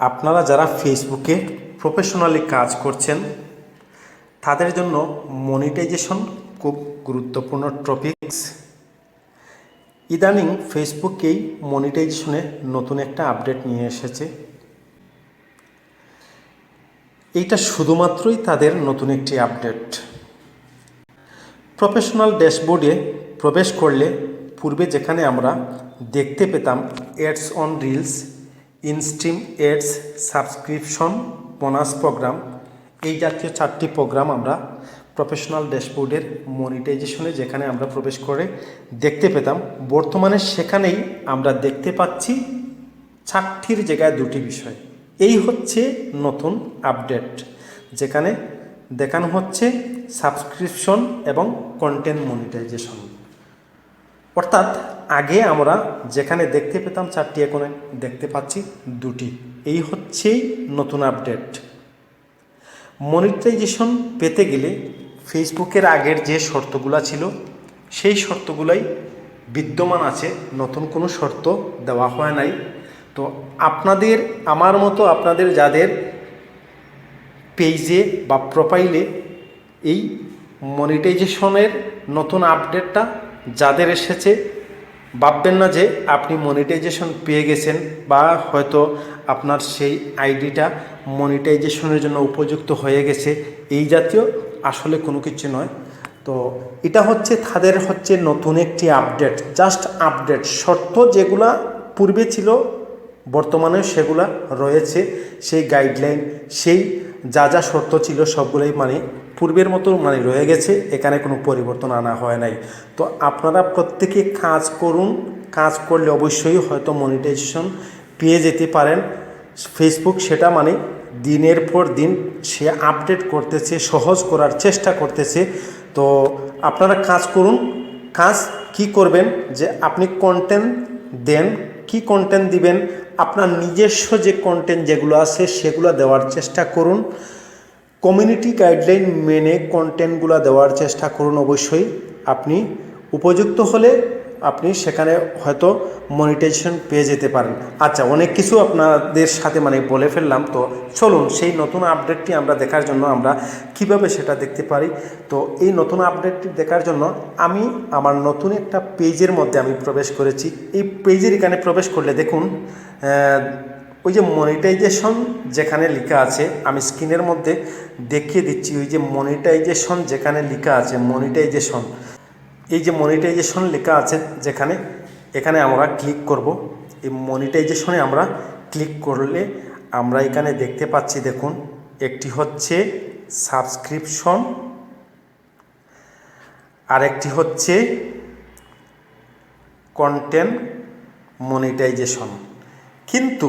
আপনারা যারা ফেসবুকে প্রফেশনালি কাজ করছেন, তাদের জন্য মনিটাইজেশন খুব গুরুত্বপূর্ণ টপিকস ইদানিং ফেসবুকেই মনিটাইজেশনে নতুন একটা আপডেট নিয়ে এসেছে। এইটা শুধুমাত্রই তাদের নতুন একটি আপডেট প্রফেশনাল ড্যাশবোর্ডে প্রবেশ করলে পূর্বে যেখানে আমরা দেখতে পেতাম ads on reels instream ads subscription bonus program. এই জাতীয় চারটি প্রোগ্রাম আমরা প্রফেশনাল ড্যাশবোর্ডের মনিটাইজেশনে যেখানে আমরা প্রবেশ করে দেখতে পেতাম। বর্তমানে সেখানেই আমরা দেখতে পাচ্ছি চারটির জায়গায় দুটি বিষয়। এই হচ্ছে নতুন আপডেট, যেখানে দেখানো হচ্ছে সাবস্ক্রিপশন এবং কন্টেন্ট মনিটাইজেশন। অর্থাৎ আগে আমরা যেখানে দেখতে পেতাম চারটি এখন দেখতে পাচ্ছি দুটি। এই হচ্ছেই নতুন আপডেট। মনিটাইজেশন পেতে গেলে ফেসবুকের আগের যে শর্তগুলো ছিল, সেই শর্তগুলাই বিদ্যমান আছে, নতুন কোনো শর্ত দেওয়া হয় নাই। তো আপনাদের, আমার মতো আপনাদের যাদের পেজে বা প্রোফাইলে এই মনিটাইজেশনের নতুন আপডেটটা যাদের এসেছে, ভাববেন না যে আপনি মনিটাইজেশন পেয়ে গেছেন বা হয়তো আপনার সেই আইডিটা মনিটাইজেশনের জন্য উপযুক্ত হয়ে গেছে। এই জাতীয় আসলে কোনো কিছু নয়। তো এটা হচ্ছে, তাদের হচ্ছে নতুন একটি আপডেট জাস্ট আপডেট শর্ত যেগুলা পূর্বে ছিল বর্তমানে সেগুলা রয়েছে। সেই গাইডলাইন সেই যা যা শর্ত ছিল, সবগুলোই মানে পূর্বের মতো মানে রয়ে গেছে, এখানে কোনো পরিবর্তন আনা হয় নাই। তো আপনারা প্রত্যেকে কাজ করুন, কাজ করলে অবশ্যই হয়তো মনিটাইজেশন পেয়ে যেতে পারেন। ফেসবুক সেটা মানে দিনের পর দিন সে আপডেট করতেছে, সহজ করার চেষ্টা করতেছে। তো আপনারা কাজ করুন, কাজ কি করবেন? যে আপনি কন্টেন্ট দেন, কি কন্টেন্ট দিবেন? আপনার নিজস্ব যে কন্টেন্ট যেগুলো আছে সেগুলো দেওয়ার চেষ্টা করুন। কমিউনিটি গাইডলাইন মেনে কন্টেন্টগুলো দেওয়ার চেষ্টা করুন অবশ্যই। আপনি উপযুক্ত হলে আপনি সেখানে হয়তো মনিটাইজেশন পেয়ে যেতে পারেন। আচ্ছা অনেক কিছু আপনাদের সাথে মানে বলে ফেললাম। তো চলুন, সেই নতুন আপডেটটি আমরা দেখার জন্য আমরা কীভাবে সেটা দেখতে পারি? তো এই নতুন আপডেটটি দেখার জন্য আমি আমার নতুন একটা পেজের মধ্যে আমি প্রবেশ করেছি। এই পেজের এখানে প্রবেশ করলে দেখুন ওই যে মনিটাইজেশন যেখানে লেখা আছে, আমি স্ক্রিনের মধ্যে দেখিয়ে দিচ্ছি, ওই যে মনিটাইজেশন যেখানে লেখা আছে মনিটাইজেশন এই যে মনিটাইজেশন লেখা আছে, যেখানে, এখানে আমরা ক্লিক করব। এই মনিটাইজেশনে আমরা ক্লিক করলে আমরা এখানে দেখতে পাচ্ছি, দেখুন, একটি হচ্ছে সাবস্ক্রিপশন আর একটি হচ্ছে কন্টেন্ট মনিটাইজেশন কিন্তু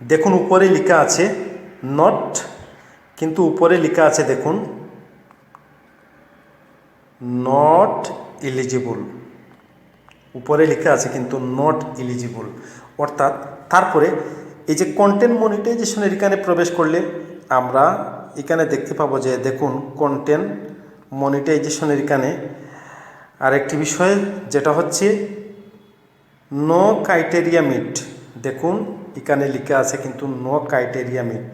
দেখুন, উপরে লেখা আছে নট কিন্তু উপরে লেখা আছে দেখুন নট এলিজিবল উপরে লেখা আছে কিন্তু নট এলিজিবল অর্থাৎ তারপরে এই যে কন্টেন্ট মনিটাইজেশনের এখানে প্রবেশ করলে আমরা এখানে দেখতে পাবো যে দেখুন কন্টেন্ট মনিটাইজেশনের এখানে আরেকটি বিষয়, যেটা হচ্ছে নো ক্রাইটেরিয়া মিট দেখুন এখানে লেখা আছে কিন্তু নো ক্রাইটেরিয়া মিট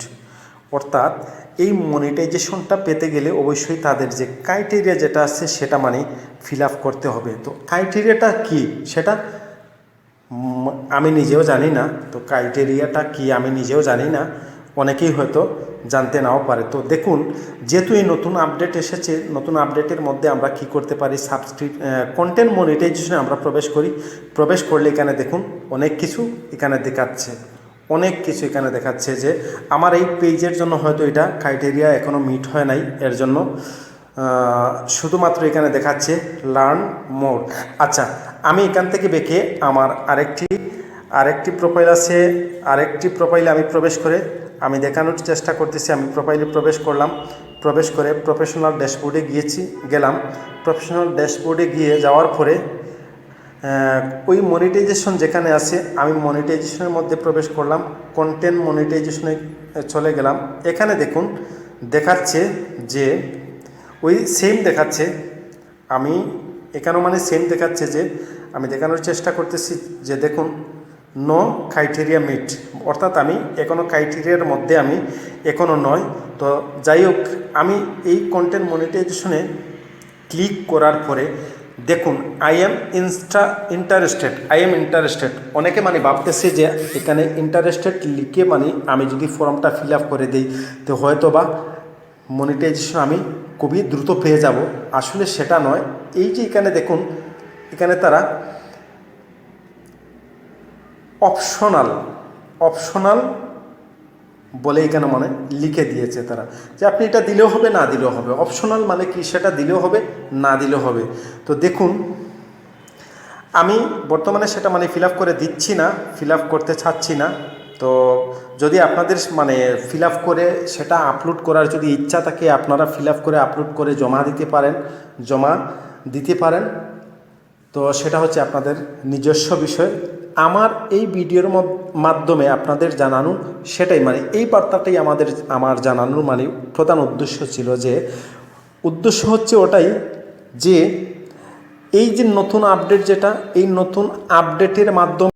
অর্থাৎ এই মনিটাইজেশনটা পেতে গেলে অবশ্যই তাদের যে ক্রাইটেরিয়া যেটা আছে সেটা মানে ফিল আপ করতে হবে। তো ক্রাইটেরিয়াটা কি? সেটা আমি নিজেও জানি না। তো ক্রাইটেরিয়াটা কি আমি নিজেও জানি না। অনেকেই হয়তো জানতে নাও পারে। তো দেখুন, যেহেতু এই নতুন আপডেট এসেছে, নতুন আপডেটের মধ্যে আমরা কি করতে পারি? সাবস্ক্রিপ কন্টেন্ট মনিটাইজেশনে আমরা প্রবেশ করি। প্রবেশ করলে এখানে দেখুন, অনেক কিছু এখানে দেখাচ্ছে। অনেক কিছু এখানে দেখাচ্ছে যে, আমার এই পেজের জন্য হয়তো এটা ক্রাইটেরিয়া এখনও মিট হয় নাই, এর জন্য। শুধুমাত্র এখানে দেখাচ্ছে লার্ন মোর আচ্ছা আমি এখান থেকে বেঁকে আমার আরেকটি আরেকটি প্রোফাইল আছে, আরেকটি প্রোফাইলে আমি প্রবেশ করে, আমি দেখানোর চেষ্টা করতেছি, আমি প্রোফাইলে প্রবেশ করলাম, প্রবেশ করে প্রফেশনাল ড্যাশবোর্ডে গিয়েছি, গেলাম প্রফেশনাল ড্যাশবোর্ডে গিয়ে যাওয়ার পরে ওই মনিটাইজেশন যেখানে আছে, আমি মনিটাইজেশনের মধ্যে প্রবেশ করলাম কন্টেন্ট মনিটাইজেশনে চলে গেলাম। এখানে দেখুন, দেখাচ্ছে যে, ওই সেম দেখাচ্ছে, আমি এখানেও মানে সেম দেখাচ্ছে যে, আমি দেখানোর চেষ্টা করতেছি যে দেখুন নো ক্রাইটেরিয়া মিট অর্থাৎ আমি এখনও ক্রাইটেরিয়ার মধ্যে আমি এখনও নয়। তো যাই হোক, আমি এই কন্টেন্ট মনিটাইজেশনে ক্লিক করার পরে দেখুন I am insta interested I am interested অনেকে মানে ভাবতেছে যে এখানে ইন্টারেস্টেড লিখে মানে আমি যদি ফর্মটা ফিল আপ করে দিই, তো হয়তো বা মনিটাইজেশন আমি খুবই দ্রুত পেয়ে যাব। আসলে সেটা নয়। এই যে এখানে দেখুন, এখানে তারা অপশনাল অপশনাল বলে এখানে মানে লিখে দিয়েছে তারা। যে আপনি এটা দিলেও হবে, না দিলেও হবে। অপশনাল মানে কি? সেটা দিলেও হবে, না দিলেও হবে। তো দেখুন, আমি বর্তমানে সেটা মানে ফিল করে দিচ্ছি না ফিল করতে চাচ্ছি না। তো যদি আপনাদের মানে ফিল করে সেটা আপলোড করার যদি ইচ্ছা থাকে, আপনারা ফিল করে আপলোড করে জমা দিতে পারেন, জমা দিতে পারেন। তো সেটা হচ্ছে আপনাদের নিজস্ব বিষয়। আমার এই ভিডিওর মাধ্যমে আপনাদের জানানো সেটাই মানে এই বার্তাটাই আমাদের, আমার জানানোর মানে প্রধান উদ্দেশ্য ছিল যে, উদ্দেশ্য হচ্ছে ওটাই যে, এই যে নতুন আপডেট যেটা, এই নতুন আপডেটের মাধ্যমে